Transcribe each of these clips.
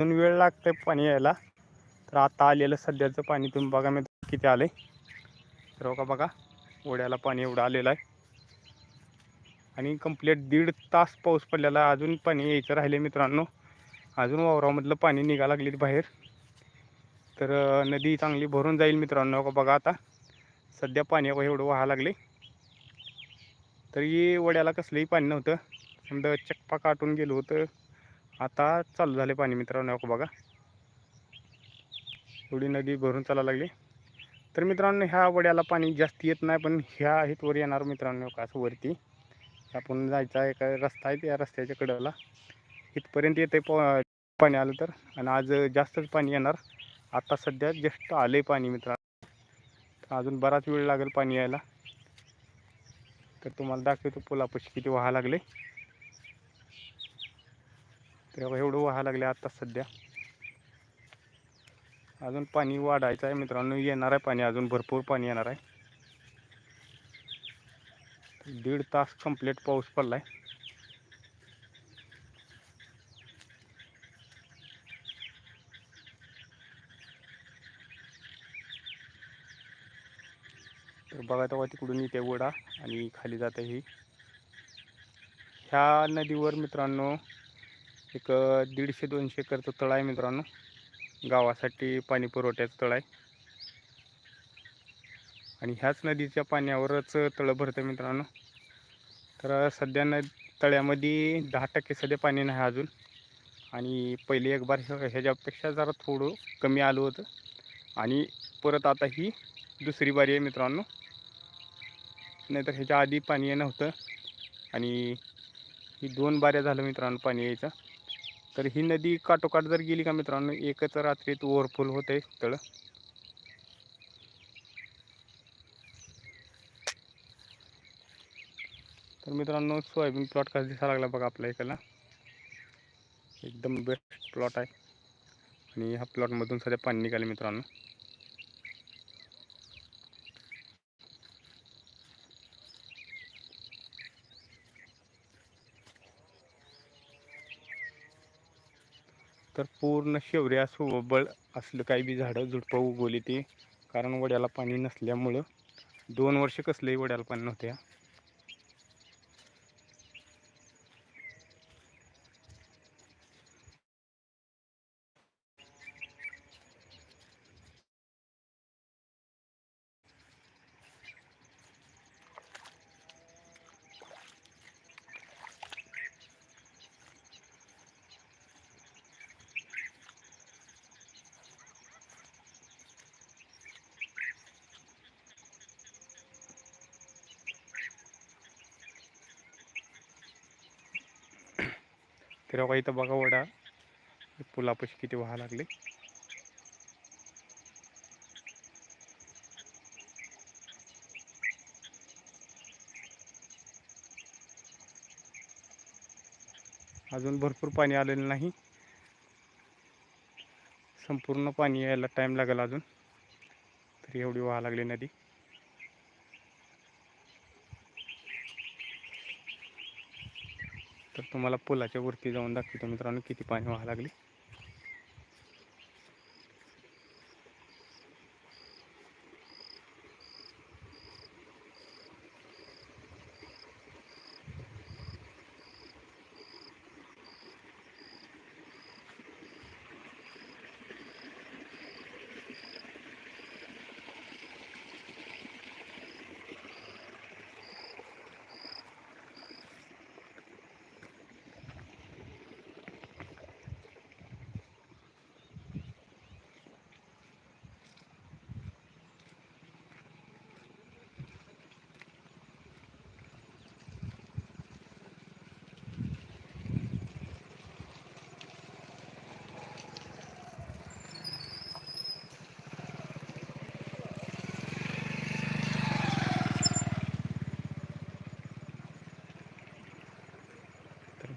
अजून वेळ लागतंय पाणी यायला. तर आता आलेलं सध्याचं पाणी तुम्ही बघा मी किती आलंय. तर बघा बघा ओढ्याला पाणी एवढं आलेलं आहे. आणि कंप्लीट दीड तास पाऊस पडलेला आहे. अजून पाणी यायचं राहिले मित्रांनो. अजून वावरामधलं पाणी निघा लागले बाहेर. तर नदी चांगली भरून जाईल मित्रांनो. बघा बघा आता. सध्या पाणी एवढं व्हायला लागले तरी वड्याला कसलंही पाणी नव्हतं. समजा चक्पा काटून गेलो होतं. आता चालू झाले पाणी मित्रांनो नको बघा. एवढी नदी भरून चालायला लागली. तर मित्रांनो ह्या वड्याला पाणी जास्त येत नाही पण ह्या आहेत वर येणार मित्रांनो का असं वरती. आपण जायचा एक रस्ता आहे त्या रस्त्याच्या कडेला. इथपर्यंत येते प पाणी आलं तर. आणि आज जास्तच पाणी येणार. आता सध्या जस्ट आले पाणी मित्रांनो. अजून बराच वेळ लागेल पाणी यायला. तर तुम्हाला दाखवतो पुलापाशी किती व्हायला लागले. तर एवढं व्हायला लागले आत्ता सध्या. अजून पाणी वाढायचं आहे मित्रांनो. येणार आहे पाणी अजून भरपूर पाणी येणार आहे. दीड तास कंप्लीट पाऊस पडलाय. तर बघा तेव्हा तिकडून येते वडा आणि खाली जाते ही. ह्या नदीवर मित्रांनो एक दीडशे दोनशे एकरचं तळ आहे मित्रांनो. गावासाठी पाणी पुरवठ्याचं तळ आहे. आणि ह्याच नदीच्या पाण्यावरच तळं भरतं मित्रांनो. तर सध्या न तळ्यामध्ये दहा टक्के सध्या पाणी नाही अजून. आणि पहिले एक बार ह्याच्यापेक्षा जरा थोडं कमी आलं होतं. आणि परत आता ही दुसरी बारी आहे मित्रांनो. नाहीतर ह्याच्या आधी पाणी नव्हतं. आणि ही दोन बाऱ्या झालं मित्रांनो पाणी यायचं. तर ही नदी काटोकाट जर गेली का मित्रांनो एकच रात्रीत ओव्हरफुल होते तळ तर मित्रांनो सोयाबीन प्लॉट कसा दिसायला लागला बघा आपल्या इकडला. एकदम बेस्ट प्लॉट आहे. आणि ह्या प्लॉटमधून सध्या पाणी निघाले मित्रांनो. तर पूर्ण शेवऱ्या सोबळ असलं काही बी झाडं झुडपं उगवली ती. कारण वड्याला पाणी नसल्यामुळं दोन वर्ष कसलंही वड्याला पाणी नव्हत्या तर बघा इथं बघा वडा. पुलापाशी किती व्हायला लागले. अजून भरपूर पाणी आलेलं नाही. संपूर्ण पाणी यायला टाईम लागेल अजून. तरी एवढी व्हायला लागली नदी. तुम्हाला पुलाच्या वरती जाऊन दाखवतो मित्रांनो किती पाणी व्हायला लागले.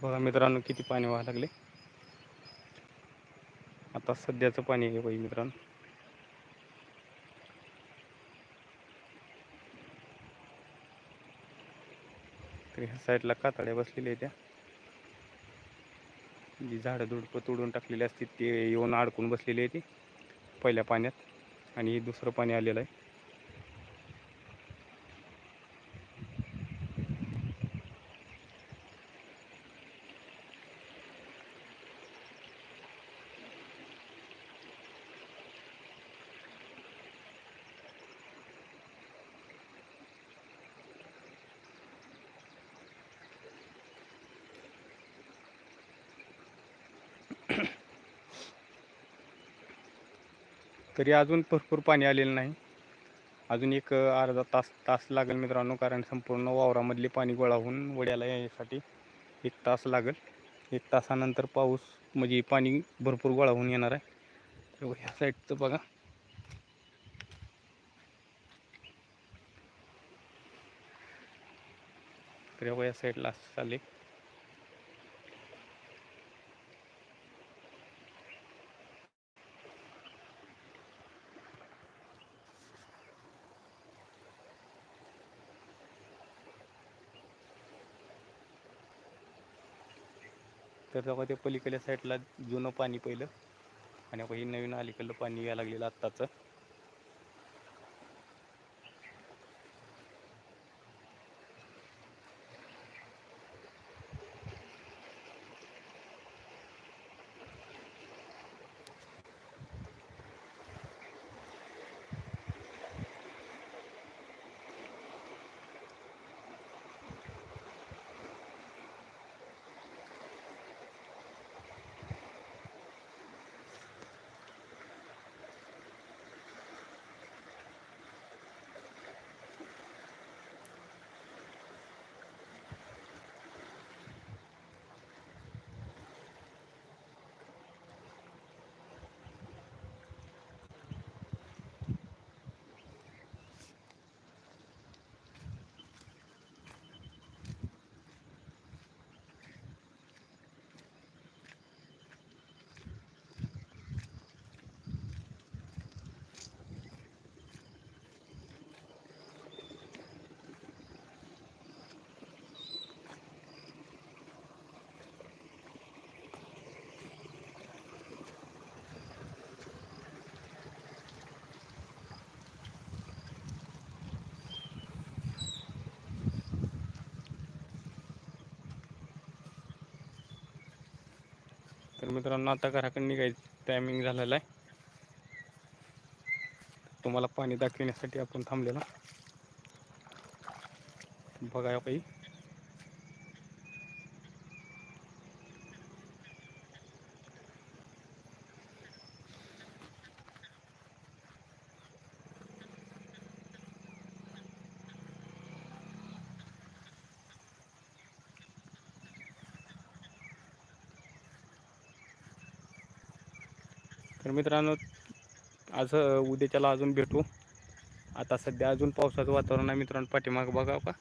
बघा मित्रांनो किती पाणी व्हायला लागले. आता सध्याचं पाणी आहे बाई मित्रांनो. तर ह्या साईडला कातड्या बसलेल्या आहेत त्या. जी झाडं दुडपं तोडून टाकलेली असते ते येऊन अडकून बसलेली आहे ती पहिल्या पाण्यात. आणि दुसरं पाणी आलेलं आहे. तरी अजून भरपूर पाणी आलेलं नाही. अजून एक अर्धा तास तास लागेल मित्रांनो कारण संपूर्ण वावरामधले पाणी गोळा होऊन वड्याला यायसाठी एक तास लागेल. एक तासानंतर पाऊस म्हणजे पाणी भरपूर गोळा होऊन येणार आहे. तर ह्या साईडचं बघा. तर या साईडला असं चालेल तर तेव्हा ते पलीकडल्या साईडला जुनं पाणी पहिलं. आणि आपण हे नवीन अलीकडलं पाणी यायला लागलेलं आत्ताचं. मित्रांनो आता घराकडे निघायचं. टायमिंग झालेला आहे. तुम्हाला पाणी दाखविण्यासाठी आपण थांबलेलो. बघा काही तर मित्रांनो आज उद्याच्याला अजून भेटू. आता सध्या अजून पावसाचं वातावरण आहे मित्रांनो पाठीमागं बघा का?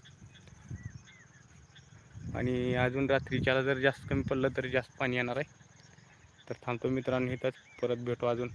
आणि अजून रात्रीच्याला जर जास्त कमी पडलं तर जास्त पाणी येणार आहे. तर थांबतो मित्रांनो इथंच परत भेटू अजून.